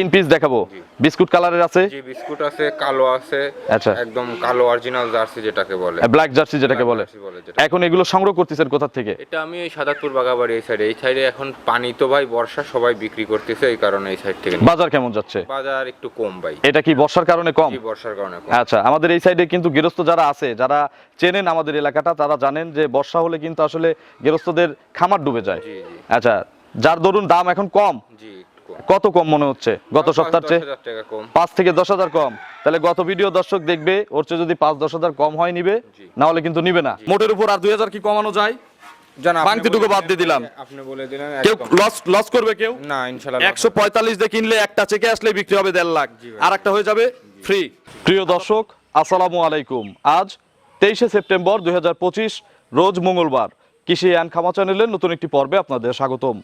তিন পিস দেখাবো। বিস্কুট কালারের আছে? জি বিস্কুট আছে কালো আছে আচ্ছা। একদম কালো অরিজিনাল জার্সি যেটাকে বলে। ব্ল্যাক জার্সি যেটাকে বলে। এখন এগুলো সংগ্রহ করতেছেন কোথা থেকে? এটা আমি এই সাদাতপুর বাগাবাড়ি এই সাইডে এই সাইডে এখন পানি তো ভাই বর্ষা সবাই বিক্রি করতেছে এই কারণে এই সাইড থেকে বাজার কেমন যাচ্ছে? বাজার একটু কম ভাই। এটা কি বর্ষার কারণে কম? জি বর্ষার কারণে কম। আচ্ছা আমাদের এই সাইডে কিন্তু গৃহস্থ যারা আছে যারা চেনেন আমাদের এলাকাটা তারা জানেন যে বর্ষা হলে কিন্তু আসলে গৃহস্থদের খামার ডুবে যায়। জি জি। আচ্ছা যার দরুন দাম এখন কম। জি। কম কত কম মনে হচ্ছে? গত সপ্তাহের চেয়ে? পাঁচ থেকে দশ হাজার কম। তাহলে গত ভিডিও দর্শক দেখবে ওর চেয়ে যদি পাঁচ দশ হাজার কম হয় নিবে না হলে কিন্তু নিবে না। মোটের উপর আর দুই হাজার কি কমানো যায়? বাংতিটুকু বাদ দিয়ে দিলাম। আপনি বলে দিলেন কেউ লস লস করবে কেউ? না ইনশাআল্লাহ একশো পঁয়তাল্লিশ দিয়ে কিনলে একটা চেকে আসলে বিক্রি হবে দেড় লাখ। আর একটা হয়ে যাবে ফ্রি প্রিয় দর্শক আসসালামু আলাইকুম। আজ তেইশে সেপ্টেম্বর দুই হাজার পঁচিশ রোজ মঙ্গলবার। কৃষি অ্যান্ড খামা চ্যানেলের নতুন একটি পর্বে আপনাদের স্বাগতম।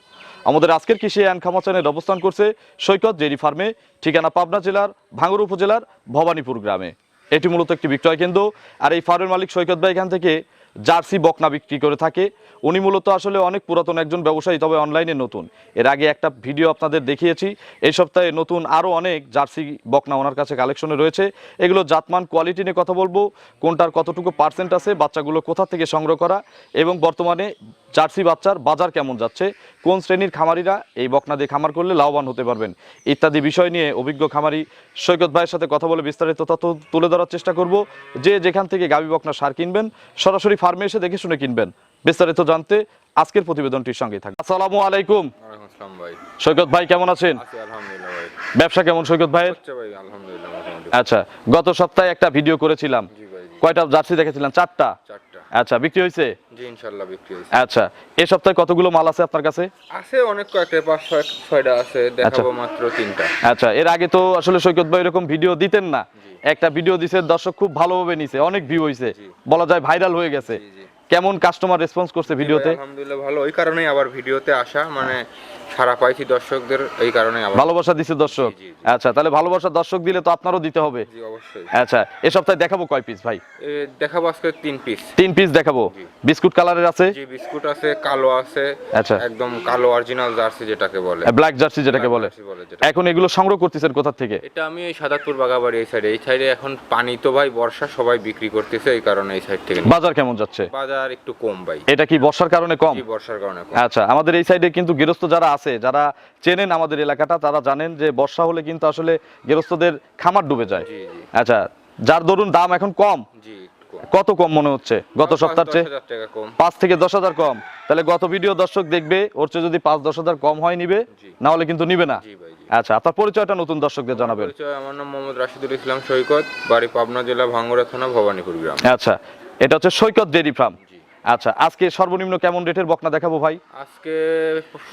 আমাদের আজকের কৃষি অ্যান্ড খামা চ্যানেল অবস্থান করছে সৈকত ডেরি ফার্মে, ঠিকানা পাবনা জেলার ভাঙ্গুর উপজেলার ভবানীপুর গ্রামে। এটি মূলত একটি বিক্রয় কেন্দ্র, আর এই ফার্মের মালিক সৈকত ভাই এখান থেকে জার্সি বকনা বিক্রি করে থাকে। উনি মূলত আসলে অনেক পুরাতন একজন ব্যবসায়ী, তবে অনলাইনে নতুন। এর আগে একটা ভিডিও আপনাদের দেখিয়েছি। এই সপ্তাহে নতুন আরও অনেক জার্সি বকনা ওনার কাছে কালেকশনে রয়েছে। এগুলো জাতমান কোয়ালিটি নিয়ে কথা বলব, কোনটার কতটুকু পার্সেন্ট আছে, বাচ্চাগুলো কোথা থেকে সংগ্রহ করা, এবং বর্তমানে জার্সি বাচ্চার বাজার কেমন যাচ্ছে? কোন শ্রেণির খামারিরা এই বকনা দিয়ে খামার করলে লাভবান হতে পারবেন? ইত্যাদি বিষয় নিয়ে অভিজ্ঞ খামারি সৈকত ভাইয়ের সাথে কথা বলে বিস্তারিত তথ্য তুলে ধরার চেষ্টা করব। যে যেখান থেকে গাবি বকনা সার কিনবেন সরাসরি ফার্মে এসে দেখে শুনে কিনবেন। বিস্তারিত জানতে আজকের প্রতিবেদনটির সঙ্গে থাকবে আসসালামু আলাইকুম। সৈকত ভাই কেমন আছেন? ব্যবসা কেমন সৈকত ভাই আচ্ছা গত সপ্তাহে একটা ভিডিও করেছিলাম। কয়টা জার্সি দেখেছিলাম? চারটা। আচ্ছা বিক্রি হয়েছে? জি ইনশাআল্লাহ বিক্রি হয়েছে। আচ্ছা এই সপ্তাহে কতগুলো মাল আছে আপনার কাছে? আছে অনেক কয়েকটা পাঁচ ছয় ছয়টা আছে দেখাবো মাত্র তিনটা। আচ্ছা এর আগে তো আসলে সৈকত ভাই এরকম ভিডিও দিতেন না। একটা ভিডিও দিছে দর্শক খুব ভালোভাবে নিছে অনেক ভিউ হয়েছে বলা যায় ভাইরাল হয়ে গেছে। কেমন কাস্টমার রেসপন্স করছে ভিডিওতে? আলহামদুলিল্লাহ ভালো। ওই কারণেই আবার ভিডিওতে আসা মানে সারা পাইছি দর্শকদের এই কারণে ভালোবাসা দিছে দর্শক। আচ্ছা তাহলে ভালোবাসা দর্শক দিলে তো আপনারও দিতে হবে। অবশ্যই। আচ্ছা এ সপ্তাহে দেখাবো কয় পিস ভাই? দেখাবো আজকে তিন পিস তিন পিস দেখাবো। বিস্কুট কালারের আছে? জি বিস্কুট আছে কালো আছে আচ্ছা। একদম কালো অরিজিনাল জার্সি যেটাকে বলে। ব্ল্যাক জার্সি যেটাকে বলে। এখন এগুলো সংগ্রহ করতেছেন কোথা থেকে? এটা আমি এই সাদাতপুর বাগাবাড়ি এই সাইডে এই সাইডে এখন পানি তো ভাই বর্ষা সবাই বিক্রি করতেছে এই কারণে এই সাইড থেকে বাজার কেমন যাচ্ছে? বাজার একটু কম ভাই। এটা কি বর্ষার কারণে কম? জি বর্ষার কারণে কম। আচ্ছা আমাদের এই সাইডে কিন্তু গৃহস্থ যারা আছে যারা চেনেন আমাদের এলাকাটা তারা জানেন যে বর্ষা হলে কিন্তু আসলে গৃহস্থদের খামার ডুবে যায়। আচ্ছা যার দরুন দাম এখন কম। কত কম মনে হচ্ছে? গত সপ্তাহের চেয়ে পাঁচ থেকে দশ হাজার কম। তাহলে গত ভিডিও দর্শক দেখবে ওর চেয়ে যদি পাঁচ দশ হাজার কম হয় নিবে না হলে কিন্তু নিবে না। আচ্ছা আপনার পরিচয়টা নতুন দর্শকদের জানাবেন। আমার নাম মোহাম্মদ রাশিদুল ইসলাম সৈকত বাড়ি পাবনা জেলা ভাঙ্গুড়া থানা ভবানীপুর গ্রাম। আচ্ছা এটা হচ্ছে সৈকত ডেরি ফার্ম। আচ্ছা আজকে সর্বনিম্ন কেমন রেটের বকনা দেখাবো ভাই? আজকে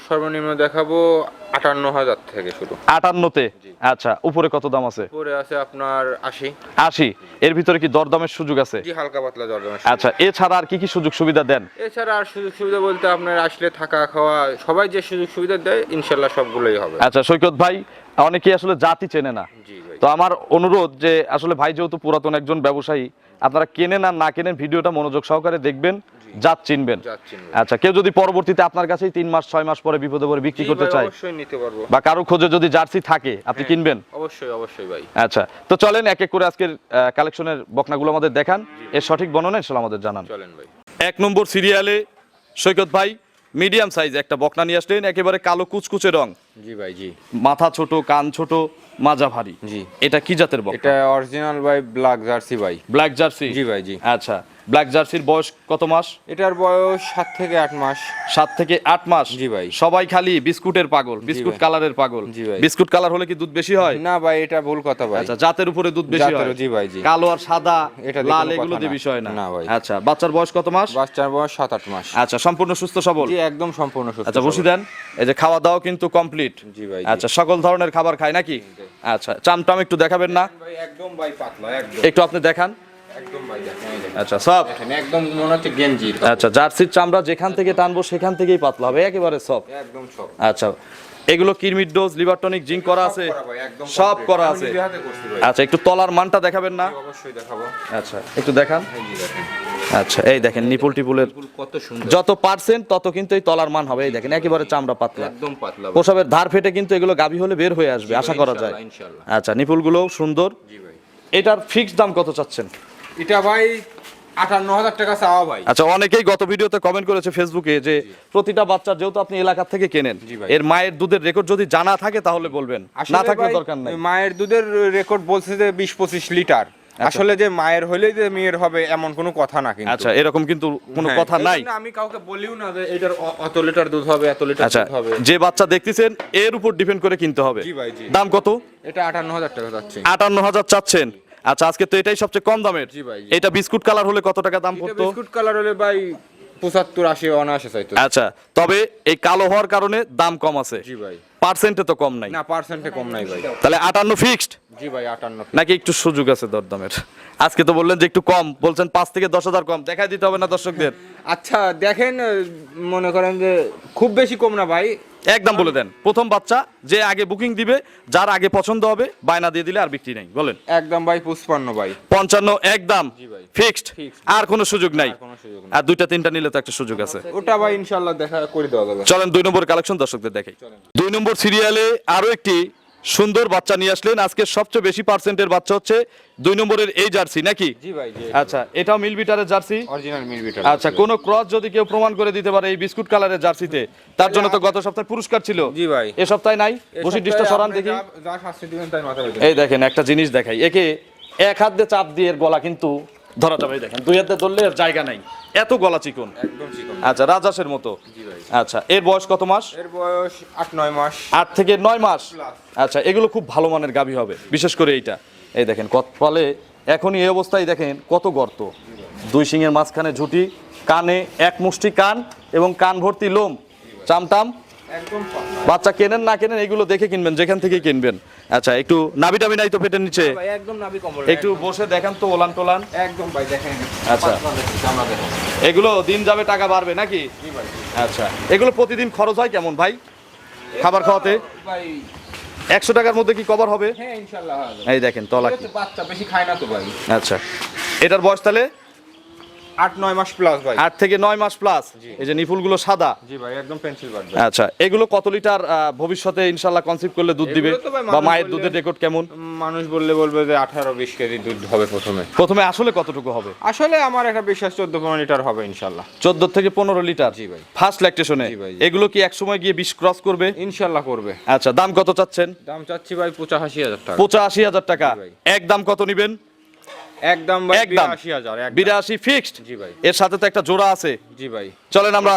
সর্বনিম্ন দেখাবো আটান্ন হাজার থেকে শুরু। আটান্নতে। আচ্ছা উপরে কত দাম আছে? পরে আছে আপনার আশি। আশি। এর ভিতরে কি দরদামের সুযোগ আছে? জি হালকা পাতলা জর্দমা আচ্ছা এছাড়া আর কি কি সুযোগ সুবিধা দেন? এছাড়া আর সুযোগ সুবিধা বলতে আপনার আসলে থাকা খাওয়া সবাই যে সুযোগ সুবিধা দেয় ইনশাল্লাহ সবগুলোই হবে। আচ্ছা সৈকত ভাই অনেকেই আসলে জাতি চেনে না। তো আমার অনুরোধ যে আসলে ভাই যেহেতু পুরাতন একজন ব্যবসায়ী আপনারা কেনেন আর না কেনেন ভিডিওটা মনোযোগ সহকারে দেখবেন। জাত চিনবেন। আচ্ছা কেউ যদি পরবর্তীতে আপনার কাছেই তিন মাস ছয় মাস পরে বিপদে পরে বিক্রি করতে চায় অবশ্যই নিতে পারব। বা কারও খোঁজে যদি জার্সি থাকে আপনি হ্যাঁ। কিনবেন? অবশ্যই অবশ্যই ভাই। আচ্ছা তো চলেন এক এক করে আজকের কালেকশনের বকনাগুলো আমাদের দেখান। এর সঠিক বর্ণনা ইনশাল্লাহ আমাদের জানান। চলেন ভাই। এক নম্বর সিরিয়ালে সৈকত ভাই মিডিয়াম সাইজ একটা বকনা নিয়ে আসলেন একেবারে কালো কুচকুচে রং। জি ভাই জি। মাথা ছোট কান ছোট মাজা ভারী। জি। এটা কি জাতের বকনা? এটা অরিজিনাল ভাই ব্ল্যাক জার্সি ভাই। ব্ল্যাক জার্সি জি ভাই জি। আচ্ছা ব্ল্যাক জার্সির বয়স কত মাস? এটার বয়স সাত থেকে আট মাস। সাত থেকে আট মাস? জি ভাই। সবাই খালি বিস্কুটের পাগল বিস্কুট কালারের পাগল। জি ভাই। বিস্কুট কালার হলে কি দুধ বেশি হয়? না ভাই এটা ভুল কথা ভাই। আচ্ছা জাতের উপরে দুধ বেশি হয়। জি ভাই, জি। কালো আর সাদা এটা লাল এগুলো দিয়ে বিষয় না। না ভাই। আচ্ছা বাচ্চার বয়স কত মাস? বাচ্চার বয়স সাত আট মাস। আচ্ছা সম্পূর্ণ সুস্থ সবল? জি একদম সম্পূর্ণ সুস্থ আচ্ছা বসি দেন। এই যে খাওয়া দাওয়া কিন্তু কমপ্লিট। জি ভাই আচ্ছা সকল ধরনের খাবার খায় নাকি? আচ্ছা চামটাম একটু দেখাবেন না? ভাই একদম ভাই পাতলা একদম। একটু আপনি দেখান। আচ্ছা সব। একদম মনে হচ্ছে গেঞ্জির আচ্ছা জার্সির চামড়া যেখান থেকে টানবো সেখান থেকেই পাতলা হবে একেবারে সব একদম সব আচ্ছা এগুলো কিরমিট ডোজ লিভার টনিক জিঙ্ক করা আছে? সব করা আছে। আচ্ছা একটু তলার মানটা দেখাবেন না? অবশ্যই দেখাবো। আচ্ছা একটু দেখান। আচ্ছা এই দেখেন নিপুল টিপুলের কত সুন্দর। যত পার্সেন্ট তত কিন্তু এই তলার মান হবে এই দেখেন একেবারে চামড়া পাতলা। একদম পাতলা। প্রসবের ধার ফেটে কিন্তু এগুলো গাভী হলে বের হয়ে আসবে আশা করা যায়। আচ্ছা নিপুলগুলো সুন্দর। এটার ফিক্সড দাম কত চাচ্ছেন? এটা ভাই আটান্ন হাজার টাকা চাওয়া ভাই। আচ্ছা অনেকেই গত ভিডিওতে কমেন্ট করেছে ফেসবুকে যে প্রতিটা বাচ্চা যেহেতু আপনি এলাকা থেকে কেনেন এর মায়ের দুধের রেকর্ড যদি জানা থাকে তাহলে বলবেন। না থাকলে দরকার নাই। মায়ের দুধের রেকর্ড বলছে যে বিশ পঁচিশ লিটার। আসলে যে মায়ের হলেই যে মেয়ের হবে এমন কোনো কথা না কিন্তু। আচ্ছা এরকম কিন্তু কোনো হ্যাঁ, কথা নাই। আমি কাউকে বলিও না যে এটার অত লিটার দুধ হবে এত লিটার আচ্ছা দুধ হবে। যে বাচ্চা দেখতেছেন এর উপর ডিপেন্ড করে কিনতে হবে। জি ভাই, জি। দাম কত? এটা আটান্ন হাজার টাকা যাচ্ছে আটান্ন হাজার চাচ্ছেন। আচ্ছা আজকে তো এটাই সবচেয়ে কম দামের। জি ভাই, এটা বিস্কুট কালার হলে কত টাকা দাম পড়তো? বিস্কুট কালার হলে ভাই পঁচাত্তর আশি অনায়াসে চাইতো। আচ্ছা তবে এই কালো হওয়ার কারণে দাম কম আছে। জি ভাই। পার্সেন্টে তো কম নাই। না পার্সেন্টে কম নাই ভাই। তাহলে আটান্ন ফিক্সড জি ভাই আটান্ন নাকি একটু সুযোগ আছে দরদামের? আজকে তো বললেন যে একটু কম বলছেন পাঁচ থেকে দশ হাজার কম দেখাই দিতে হবে না দর্শকদের। আচ্ছা দেখেন মনে করেন যে খুব বেশি কম না ভাই। একদম বলে দেন প্রথম বাচ্চা যে আগে বুকিং দিবে যার আগে পছন্দ হবে বায়না দিয়ে দিলে আর বিক্রি নেই বলেন। একদম ভাই পুষ্পান্ন ভাই। পঞ্চান্ন একদম। জি ভাই। ফিক্সড। আর কোনো সুযোগ নাই? আর দুইটা তিনটা নিলে তো একটা সুযোগ আছে। ওটা ভাই ইনশাল্লাহ দেখা করে দেওয়া যাবে। চলেন দুই নম্বর কালেকশন দর্শকদের দেখাই। দুই নম্বর সিরিয়ালে আরও একটি সুন্দর বাচ্চা নিয়ে আসলেন। আজকে সবচেয়ে বেশি পার্সেন্টের বাচ্চা হচ্ছে দুই নম্বরের এই জার্সি নাকি? জি ভাই আচ্ছা এটাও মিল বিটারের জার্সি অরিজিনাল মিল বিটার আচ্ছা কোন ক্রস যদি কেউ প্রমাণ করে দিতে পারে এই বিস্কুট কালারের জার্সিতে তার জন্য তো গত সপ্তাহে পুরস্কার ছিল। জি ভাই। এ সপ্তাহে নাই? বসি ডিশটা সরান দেখি। এই দেখেন একটা জিনিস দেখাই। একে এক হাত দিয়ে চাপ দিয়ে এর গলা কিন্তু ধরা যাবে দেখেন দুই হাতে ধরলে এর জায়গা নাই। এত গলা চিকন। একদম চিকন। আচ্ছা রাজাসের মতো। আচ্ছা এর বয়স কত মাস? এর বয়স আট নয় মাস। আট থেকে নয় মাস? আচ্ছা এগুলো খুব ভালো মানের গাভী হবে বিশেষ করে এইটা। এই দেখেন কত ফলে এখনই এই অবস্থায় দেখেন কত গর্ত। দুই শিঙের মাঝখানে ঝুটি কানে এক মুষ্টি কান এবং কান ভর্তি লোম। চামটাম। বাচ্চা কেনেন না কেনেন এগুলো দেখে কিনবেন যেখান থেকে কিনবেন। আচ্ছা একটু নাবি টাবি নাই তো পেটের নিচে? একদম নাভি কম্বল একটু বসে দেখেন তো ওলান টোলান। একদম ভাই দেখেন আচ্ছা। এগুলো দিন যাবে টাকা বাড়বে নাকি। আচ্ছা এগুলো প্রতিদিন খরচ হয় কেমন ভাই? খাবার খাওয়াতে? ভাই একশো টাকার মধ্যে কি কভার হবে? হ্যাঁ এই দেখেন তলা বাচ্চা বেশি খায় না তো ভাই। আচ্ছা এটার বয়স তাহলে? আট নয় মাস প্লাস ভাই। আট থেকে নয় মাস প্লাস এই যে নিপুলগুলো সাদা। জি ভাই একদম পেন্সিল বাট আচ্ছা এগুলো কত লিটার ভবিষ্যতে ইনশাল্লাহ কনসিপ্ট করলে দুধ দিবে? বা মায়ের দুধের রেকর্ড কেমন? মানুষ বললে বলবে যে আঠারো বিশ কেজি দুধ হবে প্রথমে। প্রথমে আসলে কতটুকু হবে? আসলে আমার একটা বিশ্বাস চোদ্দ পনেরো লিটার হবে ইনশাল্লাহ চোদ্দ থেকে পনেরো লিটার জি ভাই। ফার্স্ট ল্যাকটেশনে এগুলো কি একসময় গিয়ে বিশ ক্রস করবে? ইনশাল্লাহ করবে। আচ্ছা দাম কত চাচ্ছেন? দাম চাচ্ছি ভাই পঁচাশি হাজার টাকা। পঁচাশি হাজার টাকা। এক দাম কত নিবেন? একদম একদম। বিরাশি ফিক্সড জি ভাই। এর সাথে তো একটা জোড়া আছে। জি ভাই। চলেন আমরা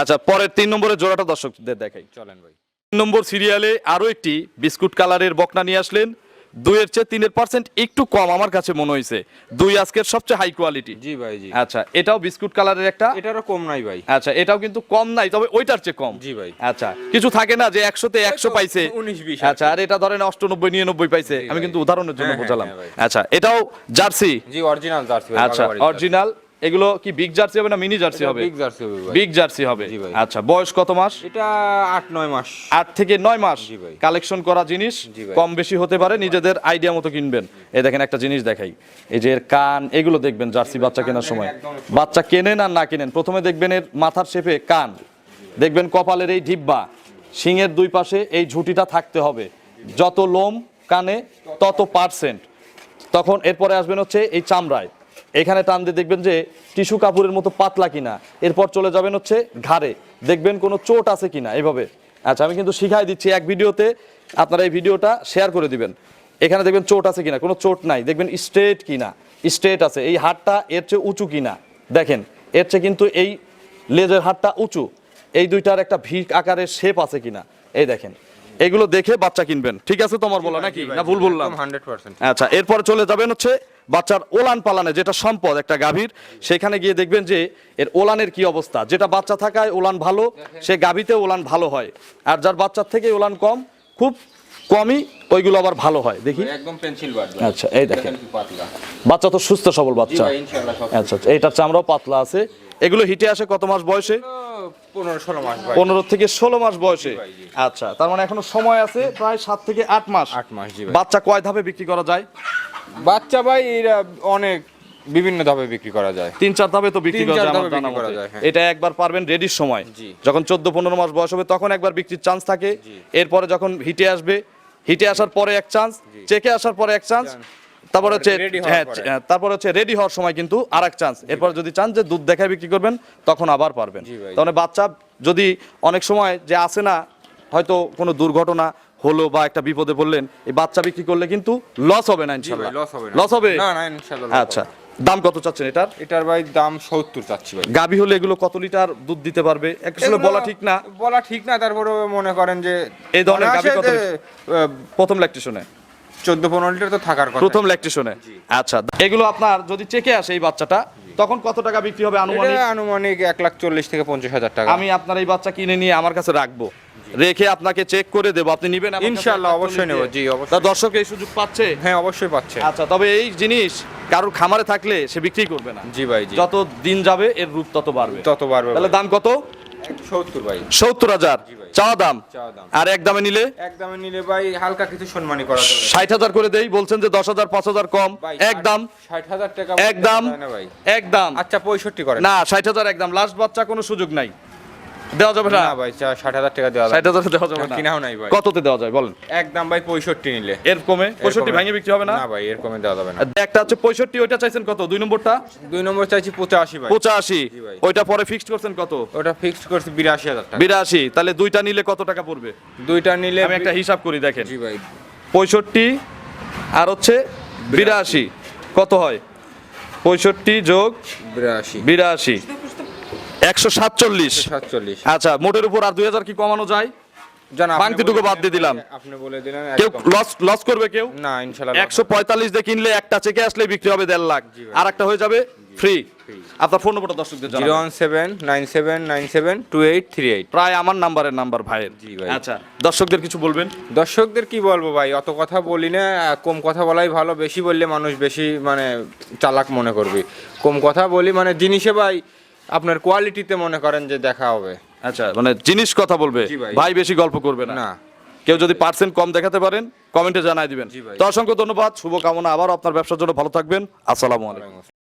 আচ্ছা পরের তিন নম্বরের জোড়াটা দর্শকদের দেখাই। চলেন ভাই। তিন নম্বর সিরিয়ালে আরও একটি বিস্কুট কালারের বকনা নিয়ে আসলেন। দুইয়ের চেয়ে তিনের পার্সেন্ট একটু কম আমার কাছে মনে হয়েছে দুই আজকের সবচেয়ে হাই কোয়ালিটি জি ভাই জি। আচ্ছা এটাও বিস্কুট কালারের একটা? এটারও কম নাই ভাই। আচ্ছা এটাও কিন্তু কম নাই তবে ওইটার চেয়ে কম। জি ভাই। আচ্ছা কিছু থাকে না যে একশোতে একশো পাইছে? উনিশ বিশ আচ্ছা। আর এটা ধরেন অষ্টানব্বই নিরানব্বই পাইছে। আমি কিন্তু উদাহরণের জন্য হ্যাঁ, হ্যাঁ, বোঝালাম। হ্যাঁ, আচ্ছা এটাও জার্সি? জি অরিজিনাল জার্সি আচ্ছা অরিজিনাল এগুলো কি বিগ জার্সি হবে না মিনি জার্সি হবে? বিগ জার্সি হবে বিগ জার্সি হবে। আচ্ছা বয়স কত মাস? এটা আট নয় মাস। আট থেকে নয় মাস জি ভাই। কালেকশন করা জিনিস কম বেশি হতে পারে নিজেদের আইডিয়া মতো কিনবেন। এই দেখেন একটা জিনিস দেখাই। এই যে এর কান এগুলো দেখবেন জার্সি বাচ্চা কেনার সময়। বাচ্চা কেনেন আর না কেনেন প্রথমে দেখবেন এর মাথার শেপে কান। দেখবেন কপালের এই ডিব্বা শিংয়ের দুই পাশে এই ঝুঁটিটা থাকতে হবে। যত লোম কানে তত পার্সেন্ট তখন এরপরে আসবেন হচ্ছে এই চামড়ায়। এখানে টান দিয়ে দেখবেন যে টিস্যু কাপড়ের মতো পাতলা কিনা। এরপর চলে যাবেন হচ্ছে ঘাড়ে। দেখবেন কোনো চোট আছে কিনা এভাবে। আচ্ছা আমি কিন্তু শিখাই দিচ্ছি এক ভিডিওতে। আপনারা এই ভিডিওটা শেয়ার করে দিবেন। এখানে দেখবেন চোট আছে কিনা, কোনো চোট নাই। দেখবেন স্ট্রেট কিনা, স্ট্রেট আছে। এই হাতটা এর চেয়ে উঁচু কিনা। দেখেন, এর চেয়ে কিন্তু এই লেজের হাতটা উঁচু। এই দুইটার একটা ভি আকারের শেপ আছে কিনা। এই দেখেন। এগুলো দেখে বাচ্চা কিনবেন। ঠিক আছে তোমার বলা নাকি? না ভুল বললাম? হান্ড্রেড পার্সেন্ট আচ্ছা এরপরে চলে যাবেন হচ্ছে বাচ্চার ওলান পালানে যেটা সম্পদ একটা গাভীর। সেখানে গিয়ে দেখবেন যে এর ওলানের কি অবস্থা। যেটা বাচ্চা থাকায় ওলান ভালো সে গাভীতে ওলান ভালো হয়। আর যার বাচ্চার থেকে ওলান কম খুব কমই ওইগুলো আবার ভালো হয়। দেখি। একদম পেন্সিল আচ্ছা, এই দেখেন। বাচ্চা তো সুস্থ সবল বাচ্চা। আচ্ছা আচ্ছা এইটার চামড়াও পাতলা আছে। এগুলো হিটে আসে কত মাস বয়সে? পনেরো থেকে ষোলো মাস বয়সে? আচ্ছা তার মানে এখনও সময় আছে প্রায় সাত থেকে আট মাস। আট মাস জি ভাই। বাচ্চা কয় ধাপে বিক্রি করা যায়? বাচ্চা ভাই এরা অনেক বিভিন্ন ধাপে বিক্রি করা যায়। তিন চার ধাপে তো বিক্রি করা যায় আমার জানা করা মতে। যায়, হ্যাঁ। এটা একবার পারবেন রেডির সময়। যখন চোদ্দ পনেরো মাস বয়স হবে তখন একবার বিক্রির চান্স থাকে। এরপরে যখন হিটে আসবে হিটে আসার পরে এক চান্স চেকে আসার পরে এক চান্স তারপরে হচ্ছে হওয়ার হ্যাঁ পরে। হ্যাঁ, তারপরে হচ্ছে রেডি হওয়ার সময় কিন্তু আর এক চান্স এরপর যদি চান যে দুধ দেখায় বিক্রি করবেন তখন আবার পারবেন। বাচ্চা যদি অনেক সময় যে আসে না হয়তো কোনো দুর্ঘটনা হলো বা একটা বিপদে পড়লেন এই বাচ্চা বিক্রি করলে কিন্তু লস হবে না ইনশাআল্লাহ লস হবে লস হবে? না না ইনশাআল্লাহ আচ্ছা। দাম কত চাচ্ছেন এটার? এটার ভাই দাম সত্তর চাচ্ছি ভাই। গাভী হলে এগুলো কত লিটার দুধ দিতে পারবে? আসলে বলা ঠিক না। বলা ঠিক না তারপরে মনে করেন যে এই ধরনের গাভী কত প্রথম ল্যাকটেশনে চোদ্দ পনেরো লিটার তো থাকার কথা। প্রথম ল্যাকটেশনে আচ্ছা এগুলো আপনার যদি চেকে আসে এই বাচ্চাটা তখন কত টাকা বিক্রি হবে আনুমানিক? আনুমানিক এক লাখ চল্লিশ থেকে পঞ্চাশ হাজার টাকা। আমি আপনার এই বাচ্চা কিনে নিয়ে আমার কাছে রাখব। রেখে আপনাকে চেক করে দেবো আপনি নিবেন লাখ অবশ্যই নেব, জি, অবশ্যই। দর্শক এই সুযোগ পাচ্ছে? হ্যাঁ অবশ্যই পাচ্ছে। আচ্ছা তবে এই জিনিস কারোর খামারে থাকলে সে বিক্রি করবে না। জি ভাই জি। যত দিন যাবে এর রূপ তত বাড়বে। তত বাড়বে তাহলে দাম কত? সত্তর ভাই। সত্তর হাজার। জি ভাই। চাওয়া দাম। দাম। আর এক দামে নিলে? এক দামে নিলে ভাই হালকা কিছু সম্মানী করা যাবে। ষাট হাজার করে দেই বলছেন যে দশ হাজার পাঁচ হাজার কম। এক একদম ষাট হাজার টাকা একদম দাম। না ভাই। একদম আচ্ছা পঁয়ষট্টি করে না ষাট হাজার একদম লাস্ট বাচ্চা কোনো সুযোগ নাই। দেওয়া যাবে না? ভাই ষাট হাজার টাকা দেওয়া ষাট হাজার দেওয়া যাবে না। কিনাও নাই ভাই। কততে দেওয়া যায় বলেন? একদম ভাই পঁয়ষট্টি নিলে। এর কমে? পঁয়ষট্টি ভাঙে বিক্রি হবে না? না ভাই এর কমে দেওয়া যাবে না। একটা হচ্ছে পঁয়ষট্টি ওইটা চাইছেন কত? দুই নম্বরটা? দুই নম্বর চাইছি পঁচাশি ভাই। পঁচাশি। ওইটা পরে ফিক্সড করছেন কত? ওটা ফিক্সড করছি বিরাশি হাজার টাকা। বিরাশি। তাহলে দুইটা নিলে কত টাকা পড়বে? দুইটা নিলে আমি একটা হিসাব করি দেখেন। জি ভাই। পঁয়ষট্টি আর হচ্ছে বিরাশি। কত হয়? পঁয়ষট্টি যোগ বিরাশি। বিরাশি। একশো সাতচল্লিশ। সাতচল্লিশ। আচ্ছা মোটের উপর আর দুই হাজার কি কমানো যায়? বাদ দিয়ে দিলাম। আপনি বলে দিলেন কেউ লস লস করবে কেউ? না দিয়ে কিনলে একটা চেকে আসলে বিক্রি হবে লাখ। আর একটা হয়ে যাবে ফ্রি আপনার ফোন নম্বরটা দর্শকদের প্রায় আমার নাম্বারের নাম্বার ভাইয়ের। জি ভাই। আচ্ছা দর্শকদের কিছু বলবেন? দর্শকদের কি বলব ভাই? অত কথা বলি না কম কথা বলাই ভালো। বেশি বললে মানুষ বেশি মানে চালাক মনে করবে। কম কথা বলি মানে জিনিসে ভাই আপনার কোয়ালিটিতে মনে করেন যে দেখা হবে। আচ্ছা মানে জিনিস কথা বলবে ভাই। বেশি গল্প করবে না। কেউ যদি পার্সেন্ট কম দেখাতে পারেন কমেন্টে জানাই দিবেন। তো অসংখ্য ধন্যবাদ শুভকামনা আবার আপনার ব্যবসার জন্য ভালো থাকবেন। আসসালামু আলাইকুম।